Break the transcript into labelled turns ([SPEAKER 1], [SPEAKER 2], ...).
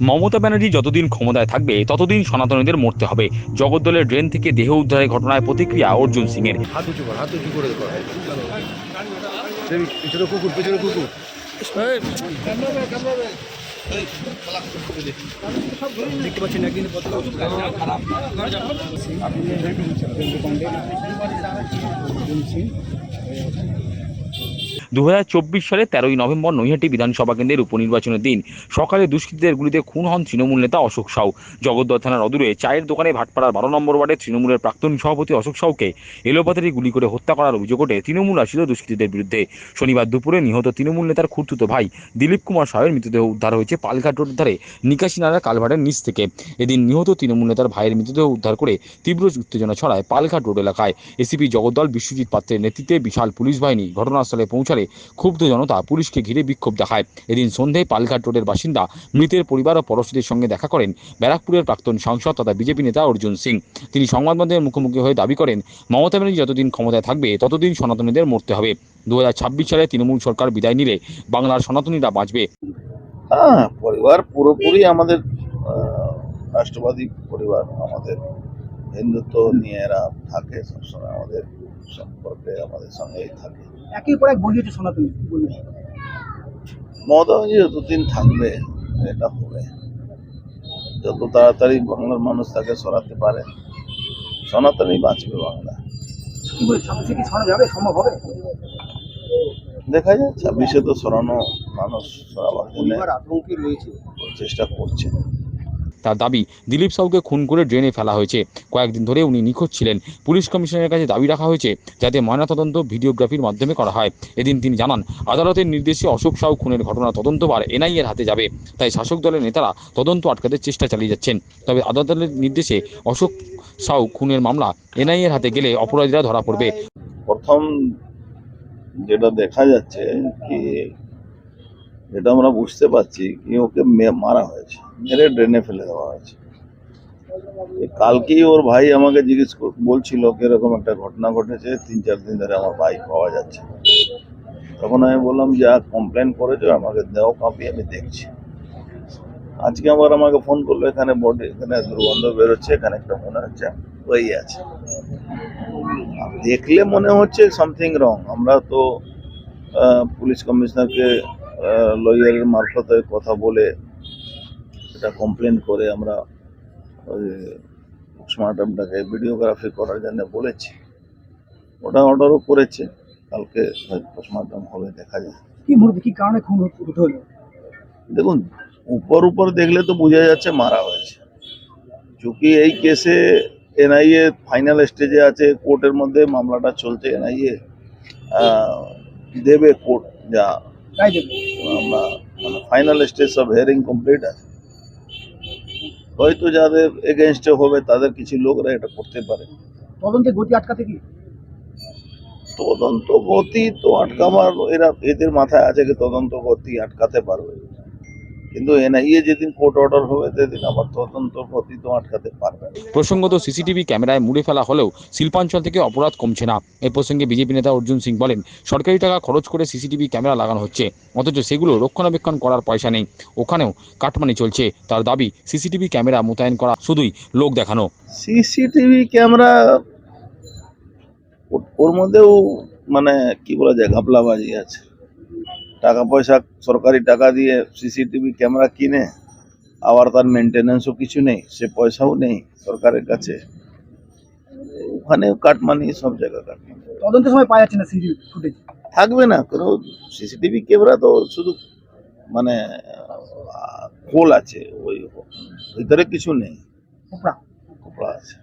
[SPEAKER 1] মমতা ব্যানার্জি যতদিন ক্ষমতায় থাকবে ততদিন সনাতনীদের মরতে হবে। জগদ্দলের ড্রেন থেকে দেহ উদ্ধারের ঘটনায় প্রতিক্রিয়া অর্জুন সিং এর দু সালে তেরোই নভেম্বর নৈহাটি বিধানসভা কেন্দ্রের উপনির্বাচনের দিন সকালে দুষ্কৃতীদের গুলিতে খুন হন তৃণমূল নেতা অশোক সাউ। জগদ্দল থানার অদূরে চায়ের দোকানে ভাটপাড়ার বারো নম্বর ওয়ার্ডে তৃণমূলের প্রাক্তন সভাপতি অশোক সাউকে এলোপাতারি গুলি করে হত্যা করার অভিযোগ ওঠে তৃণমূল আসিল দুষ্কৃতীদের বিরুদ্ধে। শনিবার দুপুরে নিহত তৃণমূল নেতার খুঁড়তুতো ভাই দিলীপ কুমার সাহের মৃতদেহ উদ্ধার হয়েছে পালঘাট রোড ধারে নিকাশিনারা কালভারের নিচ থেকে। এদিন নিহত তৃণমূল নেতার ভাইয়ের মৃতদেহ উদ্ধার করে তীব্র উত্তেজনা ছড়ায় পালঘাট রোড এলাকায়। এসিপি জগদ্দল বিশ্বজিৎ পাত্রের নেতৃত্বে বিশাল পুলিশ বাহিনী ঘটনাস্থলে পৌঁছালে ক্ষুব্ধ জনতা পুলিশকে ঘিরে বিক্ষোভ দেখায়। এদিন সন্ধ্যায় পালঘাট রোডের বাসিন্দা মৃতের পরিবার ও পড়শিদের সঙ্গে দেখা করেন ব্যারাকপুরের প্রাক্তন সাংসদ তথা বিজেপি নেতা অর্জুন সিং। তিনি সংবাদ মাধ্যমের মুখোমুখি হয়ে দাবি করেন, মমতা ব্যানার্জি যতদিন ক্ষমতায় থাকবে, ততদিন সনাতনীদের মরতে হবে। দু সালে তৃণমূল সরকার বিদায় নিলে বাংলার সনাতনীরা বাঁচবে।
[SPEAKER 2] হ্যাঁ পরিবার পুরোপুরি আমাদের রাষ্ট্রবাদী পরিবার, আমাদের হিন্দুত্ব নিয়ে এরা থাকে সবসময় আমাদের। সম্পর্কে আমাদের সঙ্গেই থাকে।
[SPEAKER 3] একই পর এক বলবেন?
[SPEAKER 2] মমতা ব্যানার্জি যতদিন থাকবে এটা হবে। যত তাড়াতাড়ি বাংলার মানুষ তাকে সরাতে পারে সনাতনই বাঁচবে বাংলা দেখা যায় ছাব্বিশে তো সরানো মানুষ সরাবার জন্য চেষ্টা করছে।
[SPEAKER 1] তার দাবি, দিলীপ সাউকে খুন করে ড্রেনে ফেলা হয়েছে। কয়েকদিন ধরে উনি নিখোঁজ ছিলেন। পুলিশ কমিশনারের কাছে দাবি রাখা হয়েছে, যাতে ময়নাতদন্ত ভিডিওগ্রাফির মাধ্যমে করা হয়। এদিন তিনি জানান, আদালতের নির্দেশে অশোক সাউ খুনের ঘটনা তদন্তবার এনআইএর হাতে যাবে। তাই শাসক দলের নেতারা তদন্ত আটকাতে চেষ্টা চালিয়ে যাচ্ছেন। তবে আদালতের নির্দেশে অশোক সাউ খুনের মামলা এনআইএর হাতে গেলে অপরাধীরা ধরা পড়বে।
[SPEAKER 2] প্রথম যেটা দেখা যাচ্ছে কি যেটা আমরা বুঝতে পারছি কি ওকে মারা হয়েছে। মেরে ড্রেনে ফেলে দেওয়া হয়েছে। কালকেই ওর ভাই আমাকে জিজ্ঞেস বলছিল এরকম একটা ঘটনা ঘটেছে, তিন চার দিন ধরে আমার ভাই পাওয়া যাচ্ছে তখন আমি বললাম, যা কমপ্লেন করেছ, আমাকে দেও কপি আমি দেখছি। আজকে আবার আমাকে ফোন করল, এখানে বডি এখানে দুর্গন্ধ বেরোচ্ছে, এখানে একটা মনে হচ্ছে ওই আছে। দেখলে মনে হচ্ছে সামথিং রং আমরা তো পুলিশ কমিশনারকে লয়ারের মারফতে কথা বলে এটা কমপ্লেন করে আমরা ওই পোস্টমর্টমটাকে ভিডিওগ্রাফি করার জন্য বলেছি। ওটা অর্ডারও করেছে। কালকে পোস্টমর্টম হবে দেখা যায়
[SPEAKER 3] কি মূর্তি কি কারণে খুন হলো
[SPEAKER 2] দেখুন উপর উপর দেখলে তো বোঝা যাচ্ছে মারা হয়েছে। চুকি এই কেসে এনআইএ ফাইনাল স্টেজে আছে কোর্টের মধ্যে মামলাটা চলছে এনআইএ দেবে কোর্ট যা আমরা মানে ফাইনাল স্টেজ সব হিয়ারিং কমপ্লিট আছে। হয়তো যাদের এগেনস্টে হবে তাদের কিছু লোকরা এটা করতে পারে।
[SPEAKER 3] তদন্তে গতি আটকাতে কি?
[SPEAKER 2] তদন্ত গতি তো আটকাবার এরা এদের মাথায় আছে যে তদন্ত গতি আটকাতে পারবে। কিন্তু এনআইএ যেদিন কোর্ট অর্ডার হবে সেদিন আবার তদন্ত তো আটকাতে পারবে
[SPEAKER 1] প্রসঙ্গত সিসিটিভি ক্যামেরায় মুড়ে ফেলা হলেও শিল্পাঞ্চল থেকে অপরাধ কমছে না। এ প্রসঙ্গে বিজেপি নেতা অর্জুন সিং বলেন সরকারি টাকা খরচ করে সিসিটিভি ক্যামেরা লাগানো হচ্ছে অথচ সেগুলো রক্ষণাবেক্ষণ করার পয়সা নেই। ওখানেও কাটমানি চলছে। তার দাবি সিসিটিভি ক্যামেরা মোতায়েন করা শুধুই লোক দেখানো।
[SPEAKER 2] সিসিটিভি ক্যামেরা ওর- ওর মধ্যেও মানে কি বলা যায় ঘাপলাবাজি আছে। টাকা পয়সা সরকারি টাকা দিয়ে সিসিটিভি ক্যামেরা কিনে আবার তার মেনটেন্যান্সও কিছু নেই সে পয়সাও নেই সরকারের কাছে। ওখানে কাটমানি সব জায়গা কাটমানি।
[SPEAKER 3] তদন্তের সময় পাওয়া যাচ্ছে না সিসিটিভি ফুটেজ
[SPEAKER 2] থাকবে না কোনো সিসিটিভি ক্যামেরা তো শুধু মানে আহ, খোল আছে ওই ভিতরে কিছু নেই।
[SPEAKER 3] কোপড়া?
[SPEAKER 2] কপড়া আছে।